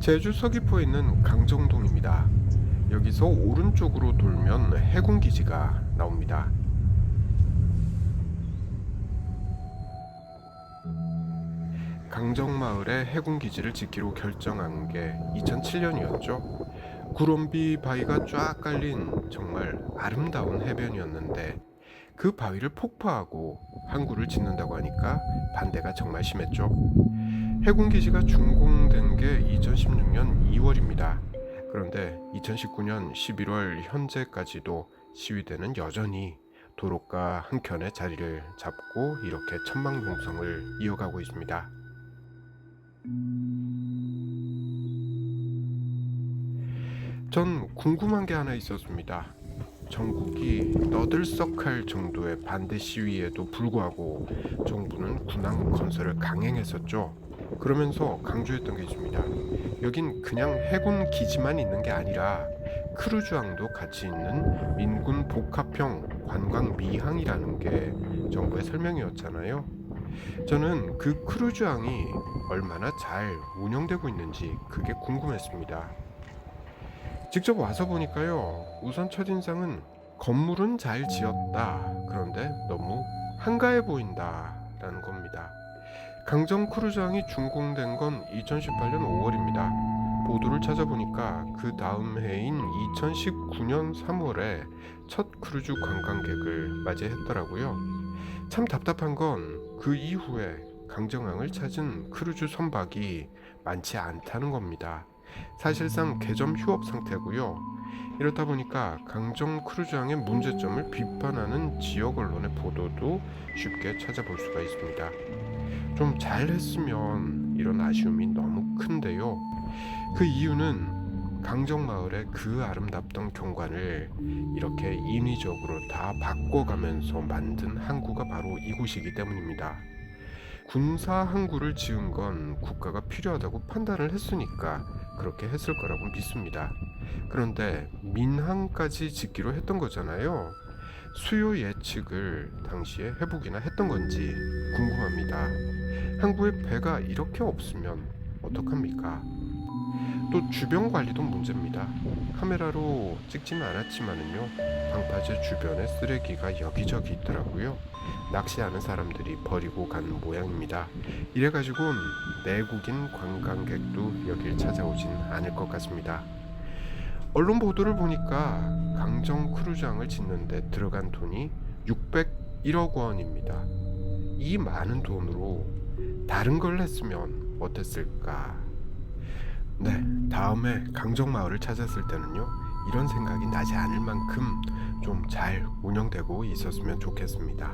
제주 서귀포에 있는 강정동입니다. 여기서 오른쪽으로 돌면 해군 기지가 나옵니다. 강정마을에 해군 기지를 짓기로 결정한 게 2007년이었죠. 구럼비 바위가 쫙 깔린 정말 아름다운 해변이었는데 그 바위를 폭파하고 항구를 짓는다고 하니까 반대가 정말 심했죠. 해군 기지가 준공된 게 2016년 2월입니다. 그런데 2019년 11월 현재까지도 시위대는 여전히 도로가 한켠에 자리를 잡고 이렇게 천막농성을 이어가고 있습니다. 전 궁금한 게 하나 있었습니다. 전국이 너들썩할 정도의 반대 시위에도 불구하고 정부는 군항 건설을 강행했었죠. 그러면서 강조했던 게 있습니다. 여긴 그냥 해군 기지만 있는 게 아니라 크루즈항도 같이 있는 민군 복합형 관광 미항이라는 게 정부의 설명이었잖아요. 저는 그 크루즈항이 얼마나 잘 운영되고 있는지 그게 궁금했습니다. 직접 와서 보니까요. 우선 첫인상은 건물은 잘 지었다. 그런데 너무 한가해 보인다 라는 겁니다. 강정 크루즈항이 준공된 건 2018년 5월입니다. 보도를 찾아보니까 그 다음 해인 2019년 3월에 첫 크루즈 관광객을 맞이했더라고요. 참 답답한 건 그 이후에 강정항을 찾은 크루즈 선박이 많지 않다는 겁니다. 사실상 개점 휴업 상태고요. 이렇다 보니까 강정 크루즈항의 문제점을 비판하는 지역 언론의 보도도 쉽게 찾아볼 수가 있습니다. 좀 잘했으면 이런 아쉬움이 너무 큰데요. 그 이유는 강정 마을의 그 아름답던 경관을 이렇게 인위적으로 다 바꿔가면서 만든 항구가 바로 이곳이기 때문입니다. 군사 항구를 지은 건 국가가 필요하다고 판단을 했으니까 그렇게 했을 거라고 믿습니다. 그런데 민항까지 짓기로 했던 거잖아요. 수요 예측을 당시에 해보기나 했던 건지 궁금합니다. 항구에 배가 이렇게 없으면 어떡합니까? 또 주변 관리도 문제입니다. 카메라로 찍지는 않았지만은요, 방파제 주변에 쓰레기가 여기저기 있더라고요. 낚시하는 사람들이 버리고 간 모양입니다. 이래가지고는 내국인 관광객도 여길 찾아오진 않을 것 같습니다. 언론 보도를 보니까 강정 크루즈항을 짓는데 들어간 돈이 601억 원입니다. 이 많은 돈으로 다른 걸 했으면 어땠을까? 네, 다음에 강정 마을을 찾았을 때는요, 이런 생각이 나지 않을 만큼 좀 잘 운영되고 있었으면 좋겠습니다.